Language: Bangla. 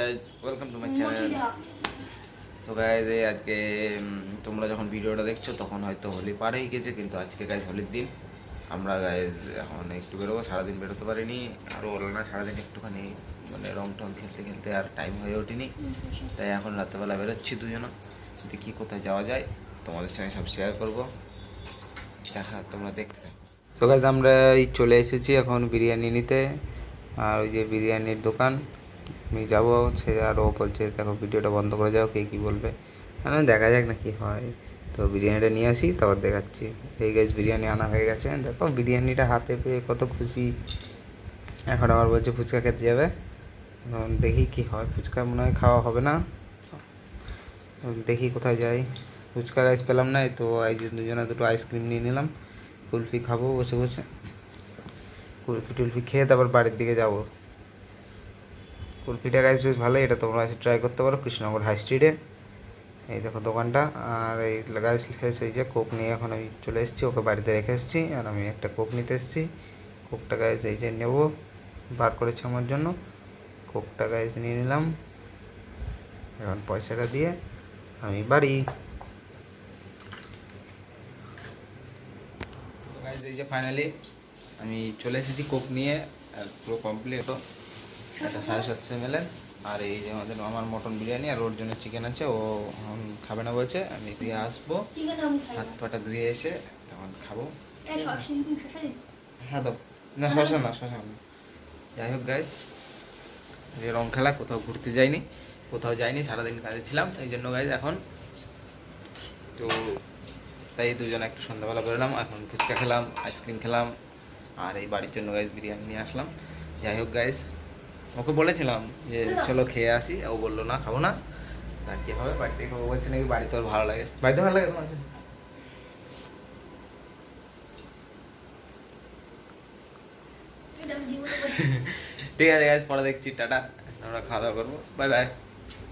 Guys welcome to my channel তো গাইজ এই আজকে তোমরা যখন ভিডিওটা দেখছ তখন হয়তো হোলি পার হয়ে গেছে কিন্তু আজকে গাইজ হোলির দিন। আমরা গাইজ এখন একটু বেরোবো সারাদিন বেরোতে পারিনি আর ওর না সারাদিন একটুখানি মানে রং টং খেলতে খেলতে আর টাইম হয়ে ওঠেনি। তাই এখন রাত্রেবেলা বেরোচ্ছি দুজনা। দেখি কোথায় যাওয়া যায় তোমাদের সঙ্গে সব শেয়ার করব। দেখা তোমরা দেখতে সো গাইজ আমরা এই চলে এসেছি এখন বিরিয়ানি নিতে আর ওই যে বিরিয়ানির দোকান। আমি যাব, সে আরও বলছে, দেখো, ভিডিওটা বন্ধ করে যাও, কে কী বলবে? মানে দেখা যাক না কি হয়। তো বিরিয়ানিটা নিয়ে আসি, তারপর দেখাচ্ছি। এই গাছ বিরিয়ানি আনা হয়ে গেছে। দেখো, বিরিয়ানিটা হাতে পেয়ে কত খুশি। এখন আবার বলছে, ফুচকা খেতে যাবে? দেখি কি হয়। ফুচকা মনে হয় খাওয়া হবে না। দেখি কোথায় যাই। ফুচকা গাইস পেলাম না তো এই যে দুজনে দুটো আইসক্রিম নিয়ে নিলাম। কুলফি খাব, বসে বসে। কুলফি টুলফি খেয়ে তারপর বাড়ির দিকে যাব। কুলফিটা গাইস বেশ ভালো এটা তোমরা এসে ট্রাই করতে পারো কৃষ্ণনগর হাই স্ট্রিটে এই দেখো দোকানটা। আর এই গাইস এই যে কোক নিয়ে এখন আমি চলে এসেছি। ওকে বাড়িতে রেখে এসেছি। আর আমি একটা কোক নিতে এসেছি। কোকটা গাইস এই যে নেব। বার করেছে আমার জন্য। কোকটা গাইস নিয়ে নিলাম। এখন পয়সাটা দিয়ে আমি বাড়ি। এই যে ফাইনালি আমি চলে এসেছি কোক নিয়ে। পুরো কমপ্লিট এটা সাড়ে সাতশো এম আর এই যে আমাদের আমার মটন বিরিয়ানি আর ওর জন্য চিকেন আছে ও এখন খাবে না বলছে আমি দিয়ে আসব। হাত পাটা ধুয়ে এসে তখন খাব। হ্যাঁ তো। না শশা না শশা না। যাই হোক গাইজ যে রং খেলা কোথাও ঘুরতে যাইনি কোথাও যাইনি সারাদিন কাজে ছিলাম এই জন্য গাইজ এখন তো তাই দুজন একটু সন্ধ্যাবেলা বেরোলাম এখন ফুচকা খেলাম আইসক্রিম খেলাম আর এই বাড়ির জন্য গাইজ বিরিয়ানি নিয়ে আসলাম। যাই হোক গাইজ ওকে বলেছিলাম যে চলো খেয়ে আসি। ও বলল না খাব না। তা কি হবে? বাড়িতে খাব বলছে নাকি? বাড়িতে ওর ভালো লাগে বাড়িতে ভালো লাগে তোমাকে ঠিক আছে গাছ পরে দেখছি। টাটা। আমরা খাওয়া দাওয়া করব। Bye bye.